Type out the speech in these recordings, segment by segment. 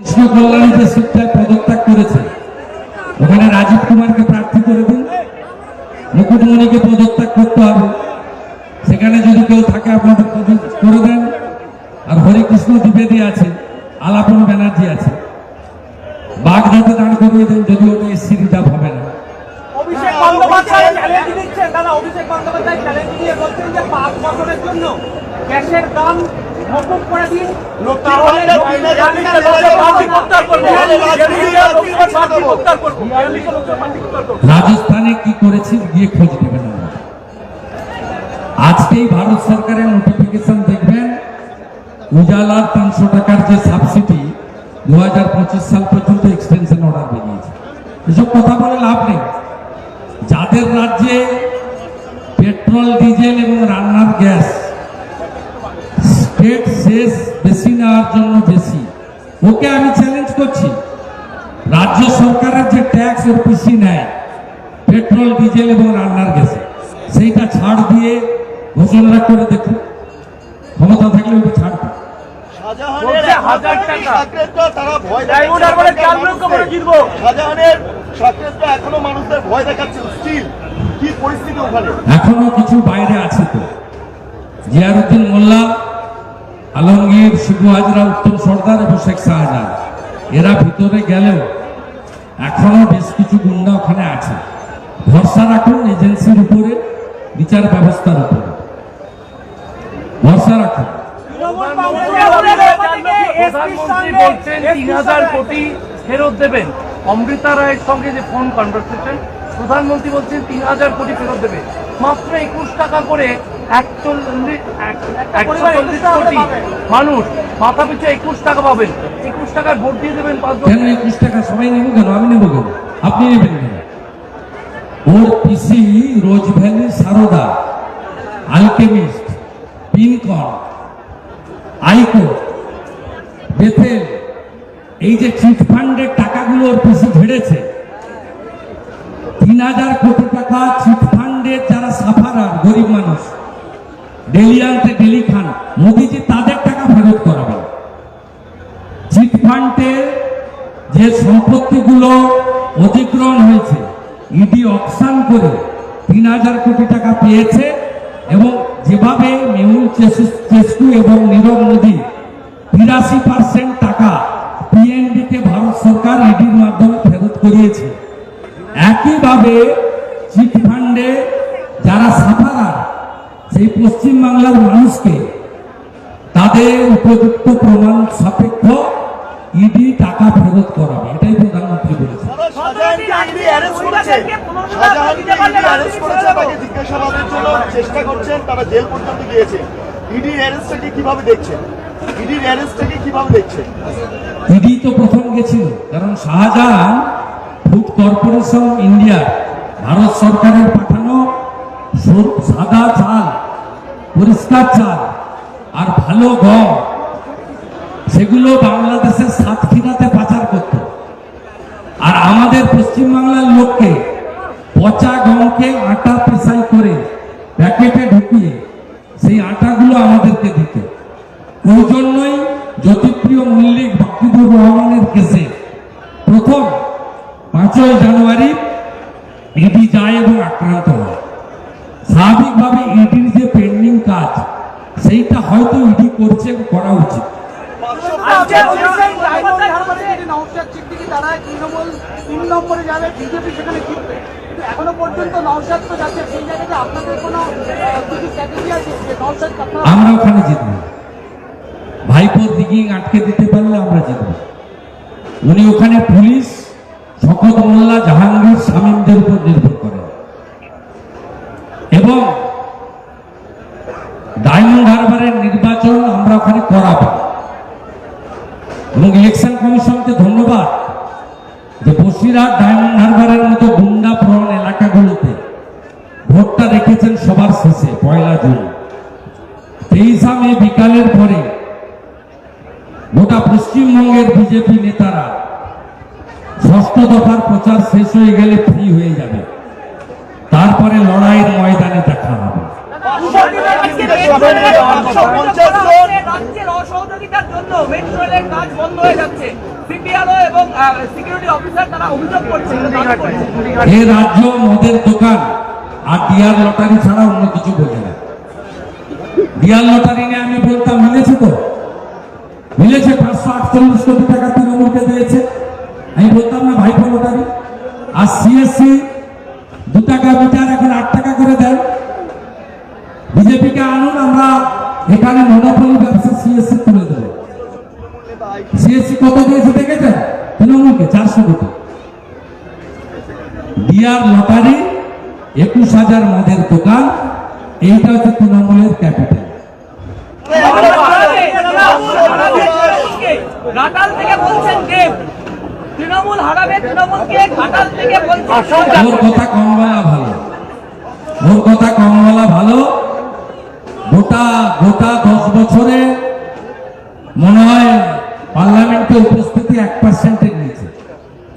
কৃষ্ণ কল্যাণী যে সিটটা পদত্যাগ করেছে। ওখানে রাজীব কুমারকে প্রার্থী করে দিন। মুকুটমণিকে পদত্যাগ করতে হবে। সেখানে যদি কেউ থাকে, আপনাদের করে দেন। আর হরিকৃষ্ণ দ্বিবেদী আছে, আলাপন ব্যানার্জি আছে। বাগদাতে দাঁড় করিয়ে দেন যদি ওটা SC reserve Abhishek Bandyopadhyay challenge দিচ্ছেন দাদা অভিষেক বন্দ্যোপাধ্যায় চ্যালেঞ্জ দিয়ে বলছেন যে পাঁচ বছরের জন্য গ্যাসের দাম মকুব করে দিন। রাজস্থানে কি করেছে গিয়ে খোঁজ নেবেন আজকেই ভারত সরকারের নোটিফিকেশন দেখবেন উজালার তিনশো টাকার যে সাবসিডি দু হাজার পঁচিশ সাল পর্যন্ত এক্সটেনশন অর্ডার বেরিয়েছে। এসব কথা বলে লাভ নেই। যাদের রাজ্যে পেট্রোল ডিজেল এবং রান্নার গ্যাস স্টেট শেষ বেশি নেওয়ার জন্য বেশি। ওকে আমি চ্যালেঞ্জ করছি। রাজ্য সরকারের যে ট্যাক্স ওর পিসি নেয় পেট্রোল ডিজেল এবং রান্নার গ্যাসে সেইটা ছাড় দিয়ে ঘোষণা করে দেখুন। ক্ষমতা থাকলে ওটা ছাড়। শাহজাহানের এখনও মানুষদের ভয় দেখাচ্ছে। স্টিল কি পরিস্থিতি ওখানে? এখনও কিছু বাইরে আছে তো। জিয়ারুদ্দিন মোল্লা আলমগীর শিবু হাজরা উত্তম সর্দার এবং শেখ শাহজাহান এরা ভিতরে গেলেও এখনও বেশ কিছু গুন্ডা ওখানে আছে। ভরসা রাখুন এজেন্সির উপরে বিচার ব্যবস্থার উপরে। ভরসা রাখুন। কোটি ফেরত দেবেন। অমৃতা রায়ের সঙ্গে যে ফোন কনভারসেশন প্রধানমন্ত্রী বলছেন তিন হাজার কোটি ফেরত দেবে। মাত্র একুশ টাকা করে একচল্লিশ কোটি মানুষ মাথা পিছু একুশ টাকা পাবেন। একুশ টাকার ভোট দিয়ে দেবেন পাঁচ বছর কেন একুশ টাকা সবাই নেব কেন? আমি নেব কেন? আপনি নেবেন কেন? ওর পিসি Rose Valley Saradha Alchemist Pincon আইকো Bethell এই যে চিট ফান্ডের টাকাগুলো ওর পিসি ঝেড়েছে তিন হাজার কোটি টাকা চিট ফান্ডের যারা সাফারার গরিব মানুষ। ডেলি আনতে ডেলি খান। মোদিজি তাদের টাকা ফেরত করাবেন। চিট ফান্ডে যে সম্পত্তিগুলো অধিগ্রহণ হয়েছে, ইডি অকশন করে তিন হাজার কোটি টাকা পেয়েছে এবং যেভাবে মেহুল চেস- চেস্কু এবং নীরব মোদী তিরাশি পার্সেন্ট টাকা পিএনডিকে ভারত সরকার ইডির মাধ্যমে ফেরত করিয়েছে একইভাবে চিট ফান্ডে যারা সাফারার সেই পশ্চিমবাংলার মানুষকে তাদের উপযুক্ত প্রমাণ সাপেক্ষ ইডি টাকা ফেরত করাবে এটাই প্রধানমন্ত্রী বলেছেন। তারা শাহজাহানকে ইডি অ্যারেস্ট করেছে। শাহজাহানকে ইডি অ্যারেস্ট করেছে তাকে জিজ্ঞাসাবাদের জন্য চেষ্টা করছেন তারা জেল পর্যন্ত গিয়েছে। ইডি অ্যারেস্টটাকে কীভাবে দেখছেন ইডির অ্যারেস্টটাকে কীভাবে দেখছেন ইডি তো প্রথম গেছিল কারণ Shahjahan food corporation India, Bharat সরকারের পাঠানো সাদা চাল, পরিষ্কার চাল আর ভালো গম, সেগুলো বাংলাদেশের সাতক্ষীরাতে পাচার করত। আর আমাদের পশ্চিমবাংলার লোককে পচা গমকে আটা পেশাই করে প্যাকেটে ঢুকিয়ে সেই আটাগুলো আমাদেরকে দিত। ওই জন্যই জ্যোতিপ্রিয় মল্লিক বাকিবুর রহমানের কেসে প্রথম পাঁচই জানুয়ারি ইডি যায় এবং আক্রান্ত হয়। স্বাভাবিকভাবে ইডির যে পেন্ডিং কাজ সেইটা হয়তো ইডি করছে করা উচিত। আমরা ওখানে জিতব। ভাইপোর দিকে আটকে দিতে পারলে আমরা জিতব। উনি ওখানে পুলিশ শকত মোল্লা জাহাঙ্গীর শামীমদের উপর নির্ভর করেন এবং ডায়মন্ড হারবারের নির্বাচন আমরা ওখানে করাবো। এবং ইলেকশন কমিশনকে ধন্যবাদ যে বসিরহাট ডায়মন্ড হারবারের মতো গুন্ডা প্রবণ এলাকাগুলোতে ভোটটা রেখেছেন সবার শেষে, পয়লা জুন। তেইশা মে বিকালের পরে গোটা পশ্চিমবঙ্গের বিজেপি নেতারা ষষ্ঠ দফার প্রচার শেষ হয়ে গেলে ফ্রি হয়ে যাবে। তারপরে লড়াইয়ের ময়দানে দেখা হবে। আমি বলতাম, মিলেছে তো? মিলেছে পাঁচশো আটচল্লিশ কোটি টাকা তৃণমূলকে দিয়েছে। আমি বলতাম না ভাইপো লটারি। আর সিএসসি দু টাকা মিটার এখন আট টাকা করে দেয়। বিজেপিকে আনুন, আমরা এখানে মনোপলি ব্যবসা সিএসসি তুলে দেবো। সিএসসি কত দিয়েছে দেখেছেন? তৃণমূলকে চারশো কোটি। বিয়ার লটারি, একুশ হাজার মদের দোকান, এইটা হচ্ছে তৃণমূলের ক্যাপিটাল। থেকে বলছেন কে তৃণমূল হারাবে তৃণমূলকে ঘাটাল থেকে ওর কথা কম বলা ভালো। ওর কথা কম বলা ভালো। গোটা গোটা দশ বছরে মনে হয় পার্লামেন্টে উপস্থিতি এক পার্সেন্টের নিচে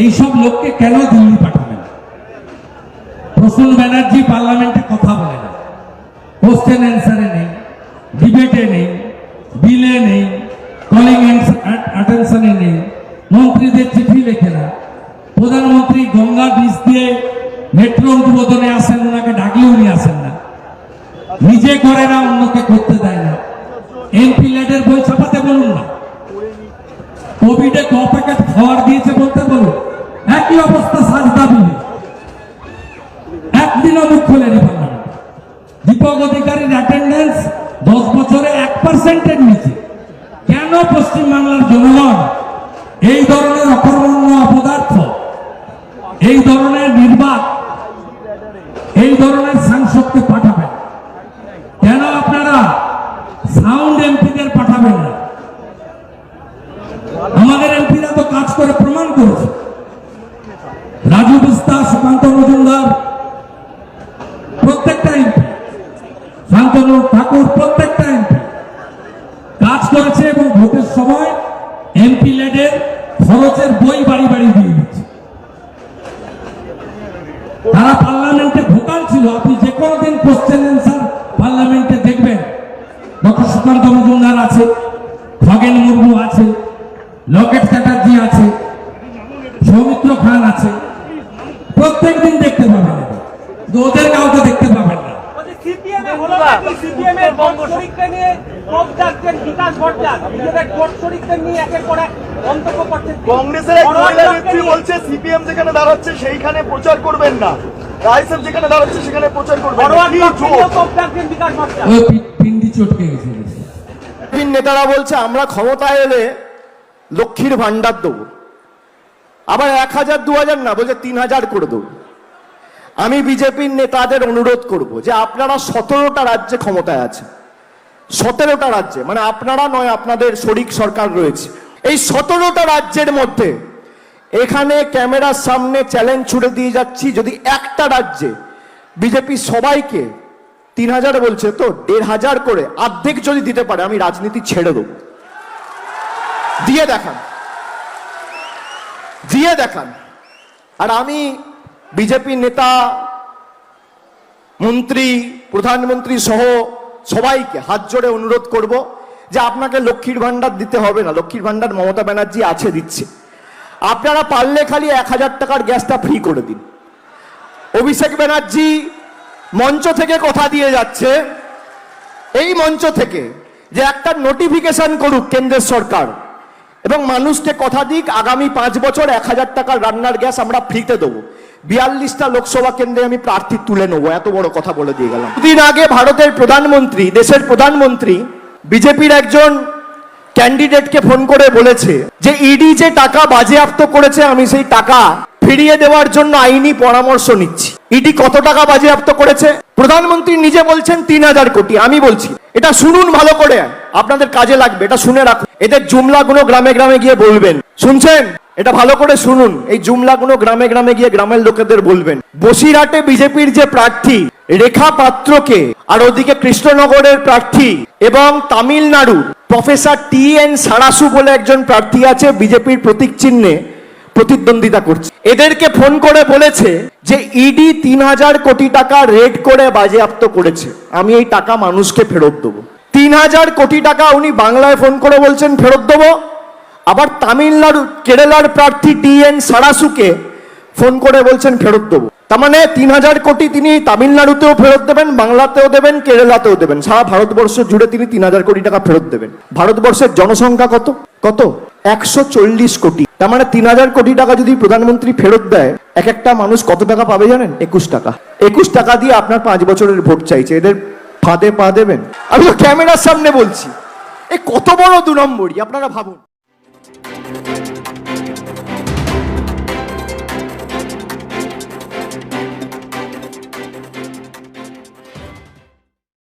এইসব লোককে কেন দিল্লি পাঠাবেন? প্রসূন ব্যানার্জি পার্লামেন্টে কথা বলে না। কোশ্চেন অ্যান্সারে নেই ডিবেটে নেই বিলে নেই কলিং অ্যাটেনশনে নেই। মন্ত্রীদের চিঠি লেখে না। প্রধানমন্ত্রী গঙ্গা ব্রিজ দিয়ে মেট্রো উদ্বোধনে আসেন, ওনাকে ডাকলেও উনি আসেন না। নিজে করে না, অন্যকে করতে দেয় না। এমপি লেডের বই ছাপাতে বলুন না। কোভিডে ক প্যাকেট খাওয়ার দিয়েছে বলতে বলুন। একই অবস্থা সাজদা বিলে একদিনও মুখ খোলেনি পার্লামেন্ট দীপক অধিকারীর অ্যাটেন্ডেন্স দশ বছরে এক পার্সেন্টের নিচে। কেন পশ্চিমবাংলার জনগণ এই ধরনের অকর্মণ্য অপদার্থ এই ধরনের নির্বাক, এই ধরনের সাংসদকে পাঠাবেন। কেন আপনারা সাউন্ড এমপিদের পাঠাবেন না? আমাদের এমপিরা তো কাজ করে প্রমাণ করেছে। রাজু বিস্তার সুকান্ত মজুমদার প্রত্যেকটা এমপি শান্তনু ঠাকুর প্রত্যেকটা এমপি কাজ করেছে এবং ভোটের সময় এমপি লেডের খরচের বই বাড়ি বাড়ি দিয়ে দিচ্ছে। তারা পার্লামেন্টে ভোকাল ছিল, আপনি যে কোনো দিন কোশ্চেন অ্যান্সার পার্লামেন্টে দেখবেন। ডক্টর সুকান্ত মজুমদার আছে, খগেন মুর্মু আছে, লকেট চ্যাটার্জি আছে, সৌমিত্র খান আছে। প্রত্যেক দিন দেখতে পাবেন। ওদের কাউকে কংগ্রেসের এক মহিলা নেত্রী বলছে সিপিএম যেখানে দাঁড়াচ্ছে সেইখানে প্রচার করবেন না। রাইসেফ যেখানে দাঁড়াচ্ছে সেখানে প্রচার করবেন পিন্ডি চটকে গেছে নেতারা বলছে আমরা ক্ষমতায় এলে লক্ষ্মীর ভান্ডার দেবো। আবার এক হাজার দু হাজার না বলছে তিন হাজার করে দেবো। আমি বিজেপির নেতাদের অনুরোধ করব যে আপনারা সতেরোটা রাজ্যে ক্ষমতায় আছে সতেরোটা রাজ্যে মানে আপনারা নয়, আপনাদের শরিক সরকার রয়েছে। এই সতেরোটা রাজ্যের মধ্যে এখানে ক্যামেরার সামনে চ্যালেঞ্জ ছুড়ে দিয়ে যাচ্ছি, যদি একটা রাজ্যে বিজেপি সবাইকে তিন হাজার বলছে, তো দেড় হাজার করে অর্ধেক যদি দিতে পারে, আমি রাজনীতি ছেড়ে দেবো। দিয়ে দেখান। দিয়ে দেখান। আর আমি বিজেপি নেতা, মন্ত্রী, প্রধানমন্ত্রী সহ সবাইকে হাত জোড়ে অনুরোধ করব যে আপনাকে লক্ষ্মীর ভান্ডার দিতে হবে না। লক্ষ্মীর ভান্ডার মমতা ব্যানার্জি আছে, দিচ্ছে। আপনারা পারলে খালি এক হাজার টাকার গ্যাসটা ফ্রি করে দিন। অভিষেক ব্যানার্জি মঞ্চ থেকে কথা দিয়ে যাচ্ছে। এই মঞ্চ থেকে যে একটা নোটিফিকেশন করুক কেন্দ্রের সরকার এবং মানুষকে কথা দিক, আগামী পাঁচ বছর এক হাজার টাকার রান্নার গ্যাস আমরা ফ্রিতে দেবো। বিয়াল্লিশটা লোকসভা কেন্দ্রে আমি প্রার্থী তুলে নেব, এত বড় কথা বলে দিয়ে গেলাম। দুদিন আগে ভারতের প্রধানমন্ত্রী, দেশের প্রধানমন্ত্রী, বিজেপির একজন ক্যান্ডিডেটকে ফোন করে বলেছে যে, ইডি যে টাকা বাজেয়াপ্ত করেছে, আমি সেই টাকা ফিরিয়ে দেওয়ার জন্য আইনি পরামর্শ নিচ্ছি। ইডি কত টাকা বাজেয়াপ্ত করেছে? প্রধানমন্ত্রী নিজে বলছেন, তিন হাজার কোটি। আমি বলছি, এটা শুনুন ভালো করে। আপনাদের কাজে লাগবে, এটা শুনে রাখুন। এদের জুমলাগুলো গ্রামে গ্রামে গিয়ে বলবেন। শুনছেন? এটা ভালো করে শুনুন। এই জুমলাগুলো গ্রামে গ্রামে গিয়ে গ্রামের লোকেদের বলবেন। বসিরহাটে বিজেপির যে প্রার্থী, রেখা পাত্রকে, আর ওদিকে কৃষ্ণনগরের প্রার্থী এবং Tamil Nadu professor T N Sarasu বলে একজন প্রার্থী আছে, বিজেপির প্রতীক চিহ্নে প্রতিদ্বন্দ্বিতা করছে। এদেরকে ফোন করে বলেছে যে, ইডি তিন হাজার কোটি টাকা রেড করে বাজেয়াপ্ত করেছে। আমি এই টাকা মানুষকে ফেরত দেবো। তিন হাজার কোটি টাকা উনি বাংলায় ফোন করে বলছেন, ফেরত দেবো। আবার তামিলনাড়ু, কেরালার প্রার্থী টি এন সারাসুকে ফোন করে বলছেন, ফেরত দেবো। তার মানে তিন হাজার কোটি তিনি তামিলনাড়ুতেও ফেরত দেবেন, বাংলাতেও দেবেন, কেরালাতেও দেবেন। সারা ভারতবর্ষ জুড়ে তিনি তিন হাজার কোটি টাকা ফেরত দেবেন। ভারতবর্ষের জনসংখ্যা কত? কত? একশো চল্লিশ কোটি। তার মানে তিন হাজার কোটি টাকা যদি প্রধানমন্ত্রী ফেরত দেয়, এক একটা মানুষ কত টাকা পাবে জানেন? একুশ টাকা। একুশ টাকা দিয়ে আপনার পাঁচ বছরের ভোট চাইছে। এদের ফাঁদে পা দেবেন? আমি তো ক্যামেরার সামনে বলছি। এ কত বড় দু নম্বরই, আপনারা ভাবুন।